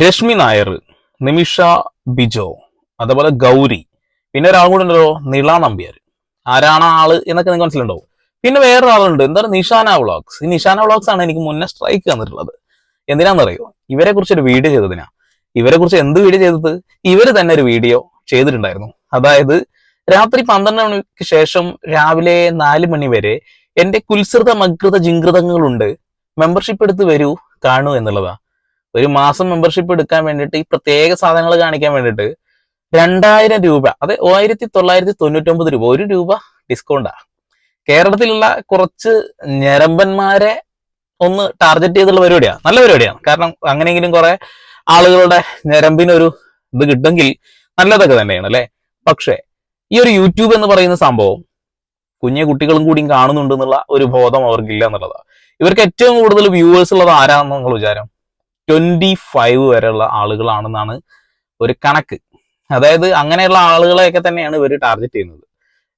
രശ്മി നായർ നിമിഷ ബിജോ അതേപോലെ ഗൗരി പിന്നെ ഒരാൾ കൂടെ ഉണ്ടല്ലോ നിള നമ്പ്യാർ ആരാണ് ആൾ എന്നൊക്കെ നിങ്ങൾക്ക് മനസ്സിലുണ്ടാവും. പിന്നെ വേറെ ആളുണ്ട് എന്താണ്? നിഷാന വ്ളോഗ്സ്. ഈ നിഷാന വ്ളോഗ്സ് ആണ് എനിക്ക് മുന്നേ സ്ട്രൈക്ക് തന്നിട്ടുള്ളത്. എന്തിനാണെന്നറിയോ ഇവരെ കുറിച്ച് ഒരു വീഡിയോ ചെയ്തതിനാ. ഇവരെ കുറിച്ച് എന്ത് വീഡിയോ ചെയ്തത്? ഇവർ തന്നെ ഒരു വീഡിയോ ചെയ്തിട്ടുണ്ടായിരുന്നു. അതായത് രാത്രി പന്ത്രണ്ട് മണിക്ക് ശേഷം രാവിലെ നാല് മണി വരെ എന്റെ കുൽസൃത മകൃത ജിങ്കൃതങ്ങളുണ്ട്. മെമ്പർഷിപ്പ് എടുത്ത് വരൂ കാണൂ എന്നുള്ളതാ. ഒരു മാസം മെമ്പർഷിപ്പ് എടുക്കാൻ വേണ്ടിയിട്ട് ഈ പ്രത്യേക സാധനങ്ങൾ കാണിക്കാൻ വേണ്ടിയിട്ട് രണ്ടായിരം രൂപ അത് ആയിരത്തി തൊള്ളായിരത്തി തൊണ്ണൂറ്റൊമ്പത് രൂപ ഒരു രൂപ ഡിസ്കൗണ്ടാ കേരളത്തിലുള്ള കുറച്ച് ഞരമ്പന്മാരെ ഒന്ന് ടാർഗറ്റ് ചെയ്തുള്ള പരിപാടിയാണ് നല്ല പരിപാടിയാണ് കാരണം അങ്ങനെയെങ്കിലും കുറെ ആളുകളുടെ ഞരമ്പിനൊരു ഇത് കിട്ടുമെങ്കിൽ നല്ലതൊക്കെ തന്നെയാണ് അല്ലെ? പക്ഷേ ഈ ഒരു യൂട്യൂബ് എന്ന് പറയുന്ന സംഭവം കുഞ്ഞു കുട്ടികളും കൂടിയും കാണുന്നുണ്ട് എന്നുള്ള ഒരു ബോധം അവർക്കില്ല എന്നുള്ളതാണ് ഇവർക്ക് ഏറ്റവും കൂടുതൽ വ്യൂവേഴ്സ് ഉള്ളത് ആരാണെന്ന് നിങ്ങൾ വിചാരം? ട്വന്റി ഫൈവ് വരെയുള്ള ആളുകളാണെന്നാണ് ഒരു കണക്ക്. അതായത് അങ്ങനെയുള്ള ആളുകളെയൊക്കെ തന്നെയാണ് ഇവർ ടാർഗറ്റ് ചെയ്യുന്നത്.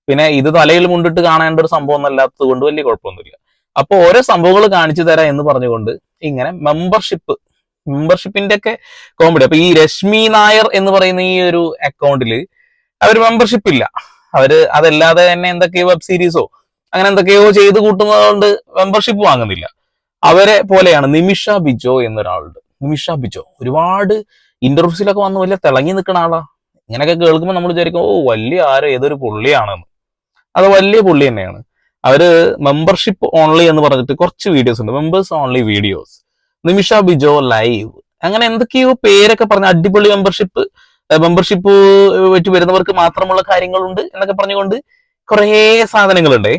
പിന്നെ ഇത് തലയിൽ മുണ്ടിട്ട് കാണേണ്ട ഒരു സംഭവം ഒന്നല്ലാത്തത് കൊണ്ട് വലിയ കുഴപ്പമൊന്നുമില്ല. അപ്പോൾ ഓരോ സംഭവങ്ങൾ കാണിച്ചു തരാം എന്ന് പറഞ്ഞുകൊണ്ട് ഇങ്ങനെ മെമ്പർഷിപ്പ് മെമ്പർഷിപ്പിന്റെ ഒക്കെ കോമഡി അപ്പൊ ഈ രശ്മി നായർ എന്ന് പറയുന്ന ഈ ഒരു അക്കൗണ്ടിൽ അവർ മെമ്പർഷിപ്പ് ഇല്ല. അവർ അതല്ലാതെ തന്നെ എന്തൊക്കെയോ വെബ് സീരീസോ അങ്ങനെ എന്തൊക്കെയോ ചെയ്ത് കൂട്ടുന്നതുകൊണ്ട് മെമ്പർഷിപ്പ് വാങ്ങുന്നില്ല. അവരെ പോലെയാണ് നിമിഷ ബിജോ എന്നൊരാളുണ്ട്. നിമിഷ ബിജോ. ഒരുപാട് ഇന്റർവ്യൂസിലൊക്കെ വന്ന് വലിയ തിളങ്ങി നിൽക്കുന്ന ആളാ. ഇങ്ങനെയൊക്കെ കേൾക്കുമ്പോൾ നമ്മൾ വിചാരിക്കും ഓ വലിയ ആരോ ഏതൊരു പുള്ളിയാണെന്ന്. അത് വലിയ പുള്ളി തന്നെയാണ്. അവർ മെമ്പർഷിപ്പ് ഓൺലി എന്ന് പറഞ്ഞിട്ട് കുറച്ച് വീഡിയോസ് ഉണ്ട്. Members only videos Nimisha Bijo live അങ്ങനെ എന്തൊക്കെയോ പേരൊക്കെ പറഞ്ഞ അടിപൊളി മെമ്പർഷിപ്പ് മെമ്പർഷിപ്പ് വെച്ച് വരുന്നവർക്ക് മാത്രമുള്ള കാര്യങ്ങളുണ്ട് എന്നൊക്കെ പറഞ്ഞുകൊണ്ട് കുറേ സാധനങ്ങളുണ്ടേ.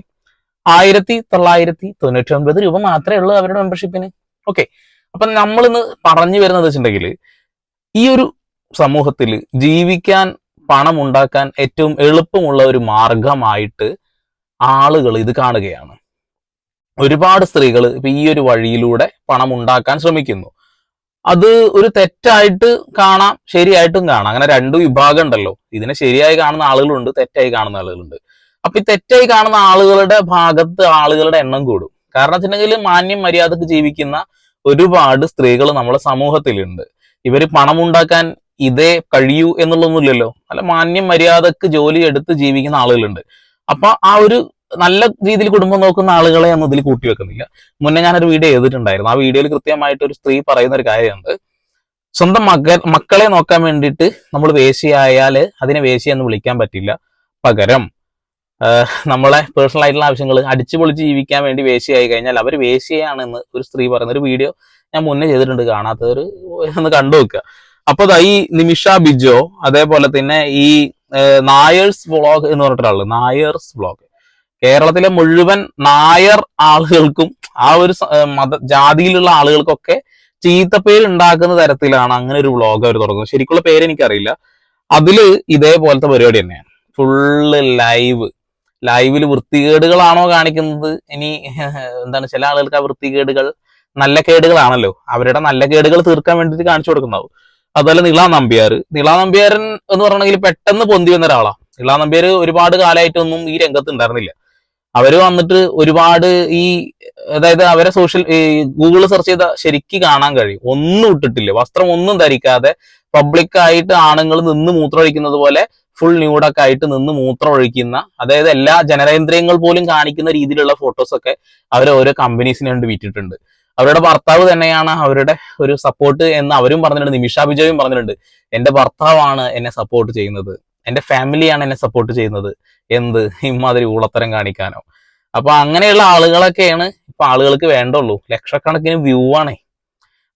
ആയിരത്തി തൊള്ളായിരത്തി തൊണ്ണൂറ്റി ഒൻപത് രൂപ മാത്രമേ ഉള്ളൂ അവരുടെ മെമ്പർഷിപ്പിന് ഓക്കെ അപ്പൊ നമ്മളിന്ന് പറഞ്ഞു വരുന്നത് വെച്ചിട്ടുണ്ടെങ്കിൽ ഈ ഒരു സമൂഹത്തിൽ ജീവിക്കാൻ പണം ഉണ്ടാക്കാൻ ഏറ്റവും എളുപ്പമുള്ള ഒരു മാർഗമായിട്ട് ആളുകൾ ഇത് കാണുകയാണ്. ഒരുപാട് സ്ത്രീകൾ ഇപ്പൊ ഈ ഒരു വഴിയിലൂടെ പണം ഉണ്ടാക്കാൻ ശ്രമിക്കുന്നു. അത് ഒരു തെറ്റായിട്ട് കാണാം ശരിയായിട്ടും കാണാം. അങ്ങനെ രണ്ട് വിഭാഗം ഉണ്ടല്ലോ. ഇതിനെ ശരിയായി കാണുന്ന ആളുകളുണ്ട് തെറ്റായി കാണുന്ന ആളുകളുണ്ട്. അപ്പൊ ഈ തെറ്റായി കാണുന്ന ആളുകളുടെ ഭാഗത്ത് ആളുകളുടെ എണ്ണം കൂടും. കാരണം വെച്ചിട്ടുണ്ടെങ്കിൽ മാന്യം മര്യാദയ്ക്ക് ജീവിക്കുന്ന ഒരുപാട് സ്ത്രീകൾ നമ്മുടെ സമൂഹത്തിലുണ്ട്. ഇവർ പണം ഉണ്ടാക്കാൻ ഇതേ കഴിയൂ എന്നുള്ളൊന്നുമില്ലല്ലോ അല്ല മാന്യം മര്യാദയ്ക്ക് ജോലി എടുത്ത് ജീവിക്കുന്ന ആളുകളുണ്ട്. അപ്പൊ ആ ഒരു നല്ല രീതിയിൽ കുടുംബം നോക്കുന്ന ആളുകളെ ഒന്നും ഇതിൽ കൂട്ടി വെക്കുന്നില്ല. മുന്നേ ഞാനൊരു വീഡിയോ ചെയ്തിട്ടുണ്ടായിരുന്നു. ആ വീഡിയോയിൽ കൃത്യമായിട്ട് ഒരു സ്ത്രീ പറയുന്ന ഒരു കാര്യമുണ്ട്. സ്വന്തം മക മക്കളെ നോക്കാൻ വേണ്ടിയിട്ട് നമ്മൾ വേശിയായാൽ അതിനെ വേശിയെന്ന് വിളിക്കാൻ പറ്റില്ല. പകരം നമ്മളെ പേഴ്സണൽ ആയിട്ടുള്ള ആവശ്യങ്ങൾ അടിച്ചു പൊളിച്ച് ജീവിക്കാൻ വേണ്ടി വേശിയായി കഴിഞ്ഞാൽ അവർ വേശിയാണെന്ന് ഒരു സ്ത്രീ പറയുന്ന ഒരു വീഡിയോ ഞാൻ മുന്നേ ചെയ്തിട്ടുണ്ട് കാണാത്തവർ ഒന്ന് കണ്ടു വെക്കുക അപ്പൊ ദാ ഈ നിമിഷ ബിജോ അതേപോലെ തന്നെ ഈ നായേഴ്സ് വ്ളോഗ് എന്ന് പറഞ്ഞിട്ടുള്ള നായേഴ്സ് വ്ളോഗ് കേരളത്തിലെ മുഴുവൻ നായർ ആളുകൾക്കും ആ ഒരു മത ജാതിയിലുള്ള ആളുകൾക്കൊക്കെ ചീത്തപ്പേര് ഉണ്ടാക്കുന്ന തരത്തിലാണ് അങ്ങനെ ഒരു വ്ളോഗ് അവർ തുടങ്ങുന്നത്. ശരിക്കുള്ള പേര് എനിക്കറിയില്ല. അതിൽ ഇതേപോലത്തെ പരിപാടി തന്നെയാണ്. ഫുള്ള് ലൈവ് ലൈവിൽ വൃത്തികേടുകളാണോ കാണിക്കുന്നത്? ഇനി എന്താണ് ചില ആളുകൾക്ക് ആ വൃത്തികേടുകൾ നല്ല കേടുകളാണല്ലോ. അവരുടെ നല്ല കേടുകൾ തീർക്കാൻ വേണ്ടിയിട്ട് കാണിച്ചു കൊടുക്കുന്നതാവും അതുപോലെ നിള നമ്പ്യാർ. നിള നമ്പ്യാരൻ എന്ന് പറഞ്ഞെങ്കിൽ പെട്ടെന്ന് പൊന്തി വന്ന ഒരാളാ. നിള നമ്പ്യാർ ഒരുപാട് കാലമായിട്ടൊന്നും ഈ രംഗത്ത് ഉണ്ടായിരുന്നില്ല. അവർ വന്നിട്ട് ഒരുപാട് ഈ അതായത് അവരെ സോഷ്യൽ ഗൂഗിൾ സെർച്ച് ചെയ്ത ശരിക്ക് കാണാൻ കഴിയും. ഒന്നും ഇട്ടിട്ടില്ല. വസ്ത്രം ഒന്നും ധരിക്കാതെ പബ്ലിക്കായിട്ട് ആണുങ്ങൾ നിന്ന് മൂത്രമൊഴിക്കുന്നത് പോലെ ഫുൾ ന്യൂഡൊക്കെ ആയിട്ട് നിന്ന് മൂത്രം ഒഴിക്കുന്ന അതായത് എല്ലാ ജനനേന്ദ്രിയങ്ങൾ പോലും കാണിക്കുന്ന രീതിയിലുള്ള ഫോട്ടോസ് ഒക്കെ അവർ ഓരോ കമ്പനീസിന് വേണ്ടി വിറ്റിട്ടുണ്ട്. അവരുടെ ഭർത്താവ് തന്നെയാണ് അവരുടെ ഒരു സപ്പോർട്ട് എന്ന് അവരും പറഞ്ഞിട്ടുണ്ട് നിമിഷ വിജയും പറഞ്ഞിട്ടുണ്ട്. എന്റെ ഭർത്താവാണ് എന്നെ സപ്പോർട്ട് ചെയ്യുന്നത്. എന്റെ ഫാമിലിയാണ് എന്നെ സപ്പോർട്ട് ചെയ്യുന്നത്. എന്ത്? ഇമാതിരി ഊളത്തരം കാണിക്കാനോ? അപ്പൊ അങ്ങനെയുള്ള ആളുകളൊക്കെയാണ് ഇപ്പൊ ആളുകൾക്ക് വേണ്ടുള്ളൂ. ലക്ഷക്കണക്കിന് വ്യൂ ആണേ.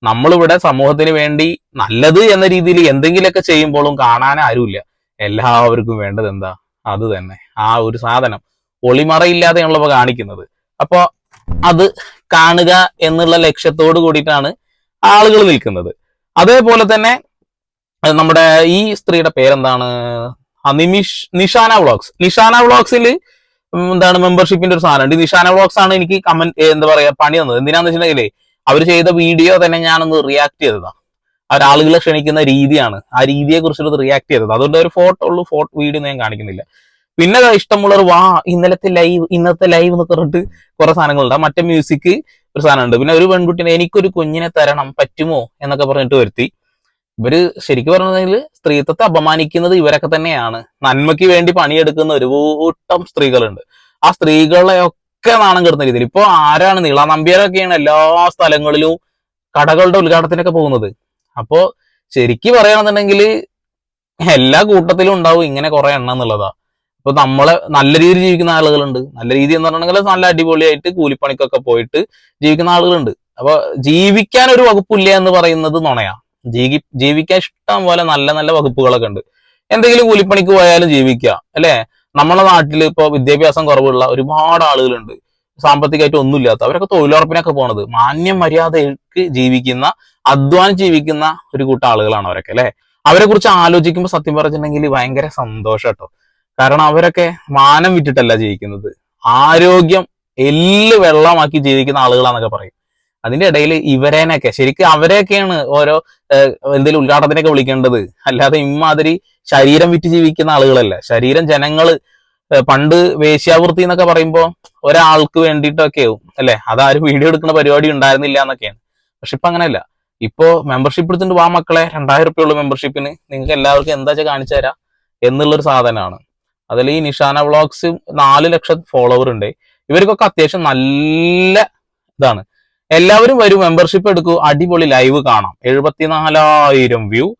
നമ്മളിവിടെ സമൂഹത്തിന് വേണ്ടി നല്ലത് എന്ന രീതിയിൽ എന്തെങ്കിലുമൊക്കെ ചെയ്യുമ്പോഴും കാണാൻ ആരുമില്ല. എല്ലാവർക്കും വേണ്ടത് എന്താ? അത് തന്നെ. ആ ഒരു സാധനം ഒളിമറയില്ലാതെയാണല്ലോ ഇപ്പൊ കാണിക്കുന്നത്. അപ്പൊ അത് കാണുക എന്നുള്ള ലക്ഷ്യത്തോട് കൂടിയിട്ടാണ് ആളുകൾ നിൽക്കുന്നത്. അതേപോലെ തന്നെ നമ്മുടെ ഈ സ്ത്രീയുടെ പേരെന്താണ്? നിമിഷ് നിഷാന വ്ളോഗ്സ്. നിഷാന വ്ളോഗ്സിൽ എന്താണ് മെമ്പർഷിപ്പിന്റെ ഒരു സാധനം ഉണ്ട് നിഷാന വ്ളോഗ്സ് ആണ് എനിക്ക് കമന്റ് എന്താ പറയാ പണി തന്നത്. എന്തിനാന്ന് വെച്ചിട്ടുണ്ടെങ്കിലേ അവർ ചെയ്ത വീഡിയോ തന്നെ ഞാനൊന്ന് റിയാക്ട് ചെയ്തതാ. അവർ ആളുകളെ ക്ഷണിക്കുന്ന രീതിയാണ് ആ രീതിയെ കുറിച്ചിട്ട് റിയാക്ട് ചെയ്തത്. അതുകൊണ്ട് ഒരു ഫോട്ടോ ഉള്ളൂ ഫോട്ടോ വീഡിയോ ഞാൻ കാണിക്കുന്നില്ല. പിന്നെ ഇഷ്ടമുള്ളവർ വാ ഇന്നലത്തെ ലൈവ് ഇന്നത്തെ ലൈവ് എന്ന് പറഞ്ഞിട്ട് കുറെ സാധനങ്ങളുണ്ട്. മറ്റേ മ്യൂസിക് ഒരു സാധനമുണ്ട്. പിന്നെ ഒരു പെൺകുട്ടിനെ എനിക്കൊരു കുഞ്ഞിനെ തരണം പറ്റുമോ എന്നൊക്കെ പറഞ്ഞിട്ട് വരുത്തി. ഇവർ ശരിക്കും പറഞ്ഞതെങ്കിൽ സ്ത്രീത്വത്തെ അപമാനിക്കുന്നത് ഇവരൊക്കെ തന്നെയാണ്. നന്മയ്ക്ക് വേണ്ടി പണിയെടുക്കുന്ന ഒരു കൂട്ടം സ്ത്രീകളുണ്ട്. ആ സ്ത്രീകളെയൊക്കെ നാണം കെടുന്ന രീതിയിൽ. ഇപ്പൊ ആരാണ്? നീളാ നമ്പ്യാരൊക്കെയാണ് എല്ലാ സ്ഥലങ്ങളിലും കടകളുടെ ഉദ്ഘാടനത്തിനൊക്കെ പോകുന്നത്. അപ്പോ ശരിക്ക് പറയുകയാണെന്നുണ്ടെങ്കിൽ എല്ലാ കൂട്ടത്തിലും ഉണ്ടാവും ഇങ്ങനെ കുറെ എണ്ണം എന്നുള്ളതാ. ഇപ്പൊ നമ്മളെ നല്ല രീതിയിൽ ജീവിക്കുന്ന ആളുകളുണ്ട്. നല്ല രീതി എന്ന് പറഞ്ഞിട്ടുണ്ടെങ്കിൽ നല്ല അടിപൊളിയായിട്ട് കൂലിപ്പണിക്കൊക്കെ പോയിട്ട് ജീവിക്കുന്ന ആളുകളുണ്ട്. അപ്പൊ ജീവിക്കാൻ ഒരു വകുപ്പില്ല എന്ന് പറയുന്നത് നുണയാ. ജീവി ജീവിക്കാൻ ഇഷ്ടം പോലെ നല്ല നല്ല വകുപ്പുകളൊക്കെ ഉണ്ട്. എന്തെങ്കിലും കൂലിപ്പണിക്ക് പോയാലും ജീവിക്കുക. അല്ലെ? നമ്മുടെ നാട്ടിൽ ഇപ്പൊ വിദ്യാഭ്യാസം കുറവുള്ള ഒരുപാട് ആളുകളുണ്ട്. സാമ്പത്തികമായിട്ട് ഒന്നുമില്ലാത്ത അവരൊക്കെ തൊഴിലുറപ്പിനൊക്കെ പോണത്. മാന്യം മര്യാദയ്ക്ക് ജീവിക്കുന്ന അധ്വാനം ജീവിക്കുന്ന ഒരു കൂട്ടം ആളുകളാണ് അവരൊക്കെ അല്ലെ? അവരെ കുറിച്ച് ആലോചിക്കുമ്പോൾ സത്യം പറഞ്ഞിട്ടുണ്ടെങ്കിൽ ഭയങ്കര സന്തോഷം കേട്ടോ കാരണം അവരൊക്കെ മാനം വിറ്റിട്ടല്ല ജീവിക്കുന്നത്. ആരോഗ്യം എല്ല് വെള്ളമാക്കി ജീവിക്കുന്ന ആളുകളാന്നൊക്കെ പറയും. അതിന്റെ ഇടയിൽ ഇവരേനൊക്കെ ശരിക്കും അവരെയൊക്കെയാണ് ഓരോ എന്തെങ്കിലും ഉദ്ഘാടനത്തിനൊക്കെ വിളിക്കേണ്ടത്. അല്ലാതെ ഇമാതിരി ശരീരം വിറ്റ് ജീവിക്കുന്ന ആളുകളല്ല. ശരീരം ജനങ്ങൾ പണ്ട് വേശ്യാവൃത്തി എന്നൊക്കെ പറയുമ്പോൾ ഒരാൾക്ക് വേണ്ടിയിട്ടൊക്കെ ആവും അല്ലെ? അതാരും വീഡിയോ എടുക്കുന്ന പരിപാടി ഉണ്ടായിരുന്നില്ല എന്നൊക്കെയാണ്. പക്ഷെ ഇപ്പൊ അങ്ങനെയല്ല. ഇപ്പോ മെമ്പർഷിപ്പ് എടുത്തിട്ട് വാ മക്കളെ രണ്ടായിരം റുപ്യ ഉള്ളു മെമ്പർഷിപ്പിന് നിങ്ങൾക്ക് എല്ലാവർക്കും എന്താ വെച്ചാൽ കാണിച്ചു തരാം എന്നുള്ളൊരു സാധനമാണ്. അതിൽ ഈ നിഷാന വ്ളോഗ്സ് നാല് ലക്ഷം ഫോളോവർ ഉണ്ട്. ഇവർക്കൊക്കെ അത്യാവശ്യം നല്ല ഇതാണ്. എല്ലാവരും വരും മെമ്പർഷിപ്പ് എടുക്കൂ അടിപൊളി ലൈവ് കാണാം. എഴുപത്തിനാലായിരം വ്യൂ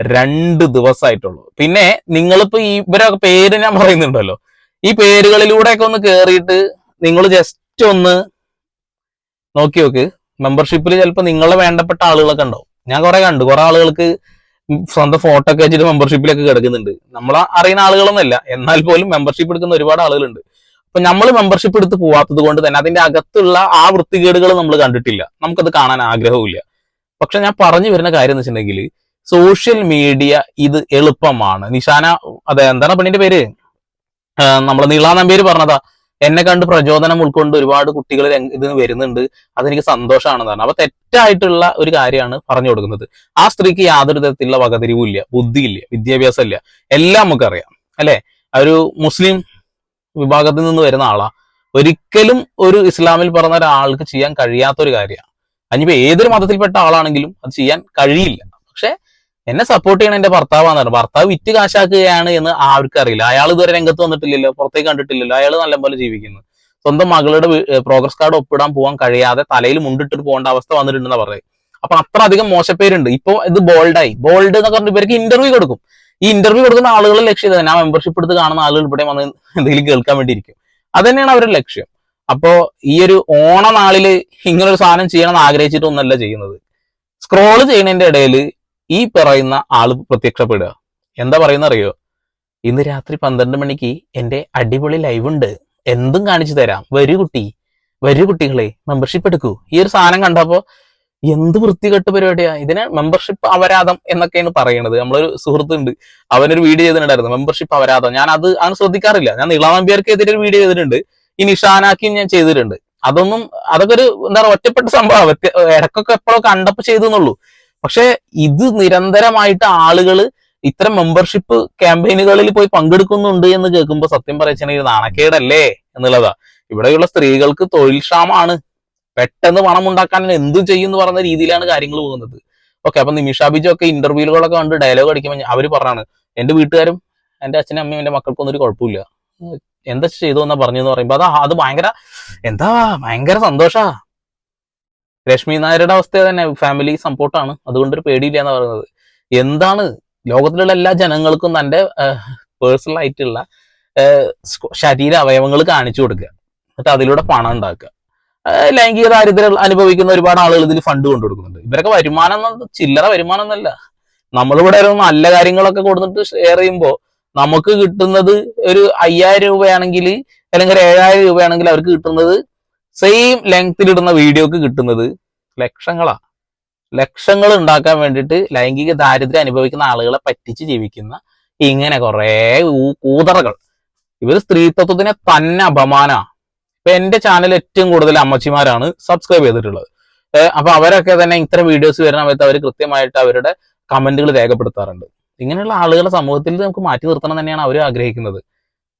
രണ്ട് ദിവസമായിട്ടുള്ളൂ പിന്നെ നിങ്ങളിപ്പോ ഇവരൊക്കെ പേര് ഞാൻ പറയുന്നുണ്ടല്ലോ. ഈ പേരുകളിലൂടെയൊക്കെ ഒന്ന് കേറിയിട്ട് നിങ്ങൾ ജസ്റ്റ് ഒന്ന് നോക്കി നോക്ക്. മെമ്പർഷിപ്പിൽ ചിലപ്പോൾ നിങ്ങളെ വേണ്ടപ്പെട്ട ആളുകളൊക്കെ ഉണ്ടാവും. ഞാൻ കുറെ കണ്ടു. കുറെ ആളുകൾക്ക് സ്വന്തം ഫോട്ടോ ഒക്കെ വെച്ചിട്ട് മെമ്പർഷിപ്പിലൊക്കെ കിടക്കുന്നുണ്ട്. നമ്മൾ അറിയുന്ന ആളുകളൊന്നുമല്ല. എന്നാൽ പോലും മെമ്പർഷിപ്പ് എടുക്കുന്ന ഒരുപാട് ആളുകളുണ്ട്. അപ്പൊ നമ്മൾ മെമ്പർഷിപ്പ് എടുത്ത് പോവാത്തത് കൊണ്ട് തന്നെ അതിന്റെ അകത്തുള്ള ആ വൃത്തികേടുകൾ നമ്മൾ കണ്ടിട്ടില്ല. നമുക്കത് കാണാൻ ആഗ്രഹവുമില്ല. പക്ഷെ ഞാൻ പറഞ്ഞു വരുന്ന കാര്യം എന്ന് വെച്ചിട്ടുണ്ടെങ്കിൽ സോഷ്യൽ മീഡിയ ഇത് എളുപ്പമാണ്. നിഷാന അതെ എന്താണ് പെണ്ണിന്റെ പേര്? നമ്മളെ നീളാ നമ്പേര് പറഞ്ഞതാ. എന്നെ കണ്ട് പ്രചോദനം ഉൾക്കൊണ്ട് ഒരുപാട് കുട്ടികൾ ഇത് വരുന്നുണ്ട്. അതെനിക്ക് സന്തോഷമാണെന്ന് പറഞ്ഞു. അപ്പൊ തെറ്റായിട്ടുള്ള ഒരു കാര്യമാണ് പറഞ്ഞു കൊടുക്കുന്നത്. ആ സ്ത്രീക്ക് യാതൊരു തരത്തിലുള്ള വകതിരിവും ഇല്ല. ബുദ്ധിയില്ല. വിദ്യാഭ്യാസം ഇല്ല എല്ലാം നമുക്കറിയാം. അല്ലെ? ഒരു മുസ്ലിം വിഭാഗത്തിൽ നിന്ന് വരുന്ന ആളാ. ഒരിക്കലും ഒരു ഇസ്ലാമിൽ പറഞ്ഞ ഒരാൾക്ക് ചെയ്യാൻ കഴിയാത്ത ഒരു കാര്യമാണ് അതിനിപ്പോ ഏതൊരു മതത്തിൽപ്പെട്ട ആളാണെങ്കിലും അത് ചെയ്യാൻ കഴിയില്ല. എന്നെ സപ്പോർട്ട് ചെയ്യണ എന്റെ ഭർത്താവാന്ന് പറഞ്ഞു. ഭർത്താവ് വിറ്റ് കാശാക്കുകയാണ് എന്ന് ആർക്കും അറിയില്ല. അയാൾ ഇതുവരെ രംഗത്ത് വന്നിട്ടില്ലല്ലോ പുറത്തേക്ക് കണ്ടിട്ടില്ലല്ലോ. അയാൾ നല്ലപോലെ ജീവിക്കുന്നു. സ്വന്തം മകളുടെ പ്രോഗ്രസ് കാർഡ് ഒപ്പിടാൻ പോകാൻ കഴിയാതെ തലയിൽ മുണ്ടിട്ടിട്ട് പോകേണ്ട അവസ്ഥ വന്നിട്ടുണ്ടെന്ന് പറയും അപ്പൊ അത്ര അധികം മോശപ്പേരുണ്ട്. ഇപ്പൊ ഇത് ബോൾഡായി ബോൾഡ് എന്ന് പറഞ്ഞ ഇവർക്ക് ഇന്റർവ്യൂ കൊടുക്കും. ഈ ഇന്റർവ്യൂ കൊടുക്കുന്ന ആളുകളെ ലക്ഷ്യം തന്നെ ആ മെമ്പർഷിപ്പ് എടുത്ത് കാണുന്ന ആളുകൾ ഇവിടെ വന്ന് എന്തെങ്കിലും കേൾക്കാൻ വേണ്ടിയിരിക്കും. അത് തന്നെയാണ് അവരുടെ ലക്ഷ്യം. അപ്പോ ഈ ഒരു ഓണനാളിൽ ഇങ്ങനൊരു സാധനം ചെയ്യണമെന്ന് ആഗ്രഹിച്ചിട്ടൊന്നല്ല ചെയ്യുന്നത്. സ്ക്രോൾ ചെയ്യുന്നതിന്റെ ഇടയിൽ ഈ പറയുന്ന ആൾ പ്രത്യക്ഷപ്പെടുക. എന്താ പറയുന്ന അറിയോ ഇന്ന് രാത്രി പന്ത്രണ്ട് മണിക്ക് എന്റെ അടിപൊളി ലൈവ് ഉണ്ട്. എന്തും കാണിച്ചു തരാം. വരൂ കുട്ടി. വരൂ കുട്ടികളെ മെമ്പർഷിപ്പ് എടുക്കൂ. ഈ ഒരു സാധനം കണ്ടപ്പോ എന്ത് വൃത്തികെട്ട് പരിപാടിയാ. ഇതിനെ മെമ്പർഷിപ്പ് അപരാധം എന്നൊക്കെയാണ് പറയണത്. നമ്മളൊരു സുഹൃത്തുണ്ട്. അവനൊരു വീഡിയോ ചെയ്തിട്ടുണ്ടായിരുന്നു. മെമ്പർഷിപ്പ് അപരാധം ഞാൻ അത് അങ്ങനെ ശ്രദ്ധിക്കാറില്ല. ഞാൻ നീളാനമ്പിയർക്കെതിരെ ഒരു വീഡിയോ ചെയ്തിട്ടുണ്ട്. ഈ നിഷാനാക്കിയും ഞാൻ ചെയ്തിട്ടുണ്ട്. അതൊന്നും അതൊക്കെ ഒരു എന്താ പറയുക ഒറ്റപ്പെട്ട സംഭവം ഇടക്കൊക്കെ എപ്പോഴൊക്കെ കണ്ടപ്പോ ചെയ്തെന്നുള്ളൂ പക്ഷെ ഇത് നിരന്തരമായിട്ട് ആളുകൾ ഇത്തരം മെമ്പർഷിപ്പ് ക്യാമ്പയിനുകളിൽ പോയി പങ്കെടുക്കുന്നുണ്ട് എന്ന് കേൾക്കുമ്പോൾ സത്യം പറയണെങ്കിൽ നാണക്കേടല്ലേ എന്നുള്ളതാ. ഇവിടെയുള്ള സ്ത്രീകൾക്ക് തൊഴിൽ ക്ഷാമാണ്. പെട്ടെന്ന് പണം ഉണ്ടാക്കാൻ എന്തും ചെയ്യും എന്ന് പറഞ്ഞ രീതിയിലാണ് കാര്യങ്ങൾ പോകുന്നത്. ഓക്കെ അപ്പൊ നിമിഷ ബിജു ഒക്കെ ഇന്റർവ്യൂകളൊക്കെ കണ്ട് ഡയലോഗ് അടിക്കുമ്പോൾ അവർ പറഞ്ഞാണ് എന്റെ വീട്ടുകാരും എന്റെ അച്ഛനും അമ്മയും എന്റെ മക്കൾക്കൊന്നും ഒരു കുഴപ്പമില്ല. എന്താ ചെയ്തു എന്നാ പറഞ്ഞെന്ന് പറയുമ്പോ അതാ അത് ഭയങ്കര എന്താ ഭയങ്കര സന്തോഷാ. രശ്മി നായരുടെ അവസ്ഥ തന്നെ ഫാമിലി സപ്പോർട്ടാണ് അതുകൊണ്ട് ഒരു പേടിയില്ല എന്ന് പറയുന്നത്. എന്താണ്? ലോകത്തിലുള്ള എല്ലാ ജനങ്ങൾക്കും തന്റെ പേഴ്സണൽ ആയിട്ടുള്ള ശരീര അവയവങ്ങൾ കാണിച്ചു കൊടുക്കുക. എന്നിട്ട് അതിലൂടെ പണം ഉണ്ടാക്കുക. ലൈംഗിക ദാരിദ്ര്യം അനുഭവിക്കുന്ന ഒരുപാട് ആളുകൾ ഇതിൽ ഫണ്ട് കൊണ്ടു കൊടുക്കുന്നുണ്ട്. ഇവരൊക്കെ വരുമാനം ചില്ലറ വരുമാനം എന്നല്ല. നമ്മളിവിടെ ഒരു നല്ല കാര്യങ്ങളൊക്കെ കൊടുത്തിട്ട് ഷെയർ ചെയ്യുമ്പോൾ നമുക്ക് കിട്ടുന്നത് ഒരു അയ്യായിരം രൂപയാണെങ്കിൽ അല്ലെങ്കിൽ ഏഴായിരം രൂപയാണെങ്കിൽ അവർക്ക് കിട്ടുന്നത് സെയിം ലെങ്തിലിടുന്ന വീഡിയോക്ക് കിട്ടുന്നത് ലക്ഷങ്ങളാ. ലക്ഷങ്ങൾ ഉണ്ടാക്കാൻ വേണ്ടിയിട്ട് ലൈംഗിക ദാരിദ്ര്യം അനുഭവിക്കുന്ന ആളുകളെ പറ്റിച്ച് ജീവിക്കുന്ന ഇങ്ങനെ കുറേ കൂതറകൾ ഇവർ സ്ത്രീത്വത്തിനെ തന്നെ അപമാന. ഇപ്പൊ എന്റെ ചാനൽ ഏറ്റവും കൂടുതൽ അമ്മച്ചിമാരാണ് സബ്സ്ക്രൈബ് ചെയ്തിട്ടുള്ളത്. അപ്പൊ അവരൊക്കെ തന്നെ ഇത്തരം വീഡിയോസ് വരുന്ന സമയത്ത് അവർ കൃത്യമായിട്ട് അവരുടെ കമന്റുകൾ രേഖപ്പെടുത്താറുണ്ട്. ഇങ്ങനെയുള്ള ആളുകളെ സമൂഹത്തിൽ നമുക്ക് മാറ്റി നിർത്തണം തന്നെയാണ് അവർ ആഗ്രഹിക്കുന്നത്.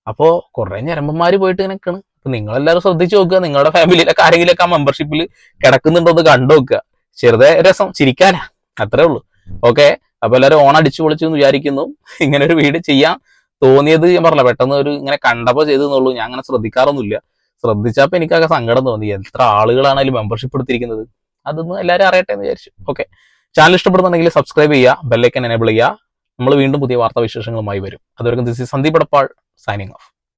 അപ്പോ കുറെ ഞരമ്പന്മാര് പോയിട്ട് ഇങ്ങനെ നിൽക്കണം നിങ്ങളെല്ലാവരും ശ്രദ്ധിച്ചു നോക്കുക. നിങ്ങളുടെ ഫാമിലിയിലൊക്കെ ആരെങ്കിലൊക്കെ ആ മെമ്പർഷിപ്പിൽ കിടക്കുന്നുണ്ടോ എന്ന് കണ്ടു നോക്കുക. ചെറുതെ രസം ചിരിക്കാനാ. അത്രേ ഉള്ളൂ. ഓക്കെ അപ്പൊ എല്ലാവരും ഓൺ അടിച്ചു പൊളിച്ചു എന്ന് വിചാരിക്കുന്നു. ഇങ്ങനെ ഒരു വീട് ചെയ്യാൻ തോന്നിയത് ഞാൻ പറഞ്ഞില്ല പെട്ടെന്ന് ഒരു ഇങ്ങനെ കണ്ടപ്പോ ചെയ്തെന്നുള്ളൂ ഞാൻ അങ്ങനെ ശ്രദ്ധിക്കാറൊന്നുമില്ല. ശ്രദ്ധിച്ചപ്പോ എനിക്കൊക്കെ സങ്കടം തോന്നി. എത്ര ആളുകളാണ് അതിൽ മെമ്പർഷിപ്പ് എടുത്തിരിക്കുന്നത്? അതൊന്ന് എല്ലാവരും അറിയട്ടെ എന്ന് വിചാരിച്ചു. ഓക്കെ ചാനൽ ഇഷ്ടപ്പെടുന്നുണ്ടെങ്കിൽ സബ്സ്ക്രൈബ് ചെയ്യുക. ബെല്ലൈക്കൻ എനേബിൾ ചെയ്യുക. നമ്മൾ വീണ്ടും പുതിയ വാർത്താ വിശേഷങ്ങളുമായി വരും അതുവരെ this Sandeep Edappal signing off